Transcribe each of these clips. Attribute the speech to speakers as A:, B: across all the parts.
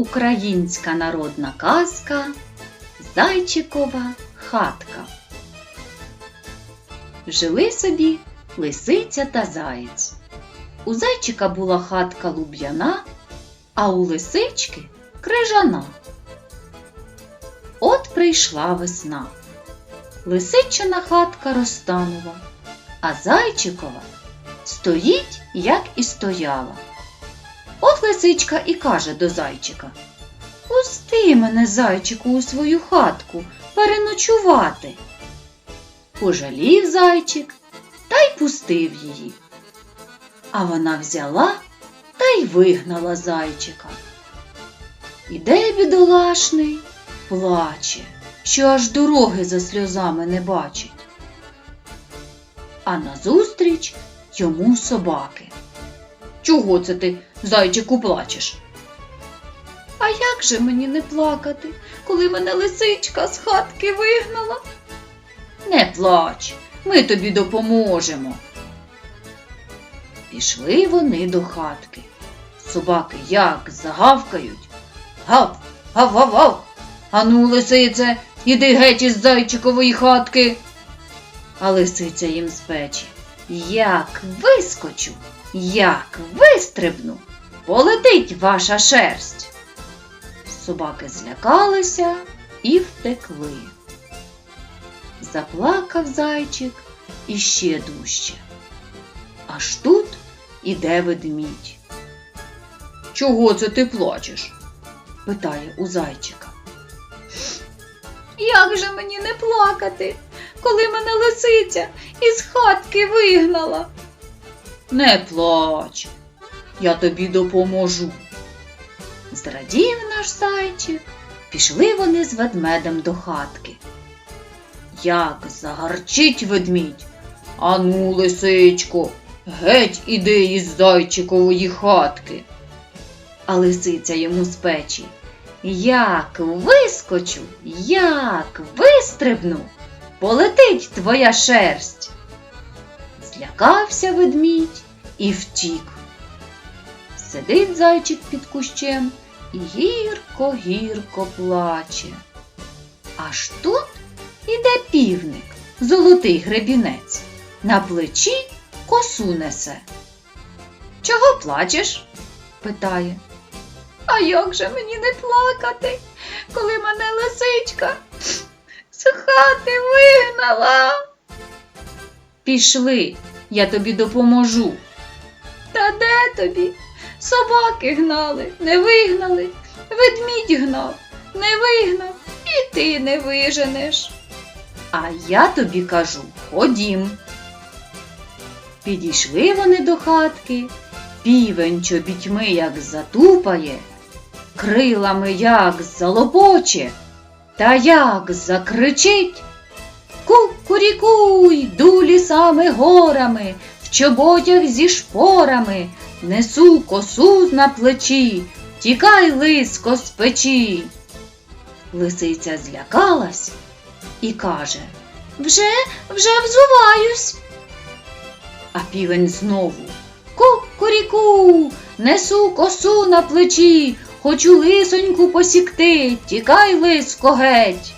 A: Українська народна казка Зайчикова хатка. Жили собі лисиця та заєць. У зайчика була хатка луб'яна, а у лисички крижана. От прийшла весна. Лисичина хатка розтанула, а зайчикова стоїть, як і стояла. От лисичка і каже до зайчика Пусти мене, зайчику, у свою хатку переночувати. Пожалів зайчик та й пустив її. А вона взяла та й вигнала зайчика. Іде бідолашний, плаче, що аж дороги за сльозами не бачить. А назустріч йому собаки. Чого це ти, зайчику, плачеш? А як же мені не плакати, коли мене лисичка з хатки вигнала? Не плач, ми тобі допоможемо. Пішли вони до хатки. Собаки як загавкають. Гав, гав, гав, гав. Ану, лисице, іди геть із зайчикової хатки. А лисиця їм з печі. Як вискочу, як вистрибну, полетить ваша шерсть. Собаки злякалися і втекли. Заплакав зайчик іще дужче. Аж тут іде ведмідь. Чого це ти плачеш? питає у зайчика. Як же мені не плакати, коли мене лисиця із хатки вигнала? Не плач, я тобі допоможу. Зрадів наш зайчик, пішли вони з ведмедем до хатки. Як загарчить ведмідь. Ану, лисичко, геть іди із зайчикової хатки. А лисиця йому з печі. Як вискочу, як вистрибну, полетить твоя шерсть. Злякався ведмідь і втік. Сидить зайчик під кущем і гірко-гірко плаче. Аж тут іде півник, золотий гребінець, на плечі косу несе. Чого плачеш? питає. А як же мені не плакати, коли мене лисичка з хати вигнала? Пішли, я тобі допоможу. Та де тобі? Собаки гнали, не вигнали, ведмідь гнав, не вигнав, і ти не виженеш. А я тобі кажу, ходім. Підійшли вони до хатки, півень чобітьми як затупає, крилами як залопоче, та як закричить. Ку-куріку, йду лісами горами, в чоботях зі шпорами, несу косу на плечі, тікай лиско з печі. Лисиця злякалась і каже Вже, вже взуваюсь. А півень знову Ку-куріку, несу косу на плечі, хочу лисоньку посікти, тікай лиско геть.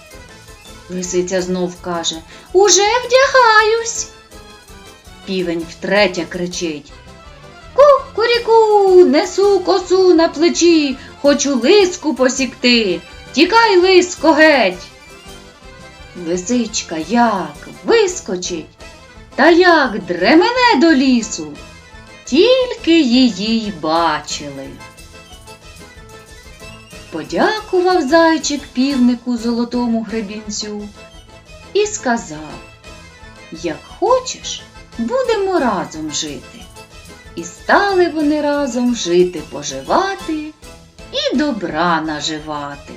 A: Лисиця знов каже Уже вдягаюсь. Півень втретє кричить Ку-куріку, несу косу на плечі, хочу лиску посікти, тікай лиско геть. Лисичка як вискочить, та як дремене до лісу, тільки її бачили. Подякував зайчик півнику золотому гребінцю і сказав, як хочеш, будемо разом жити. І стали вони разом жити поживати і добра наживати.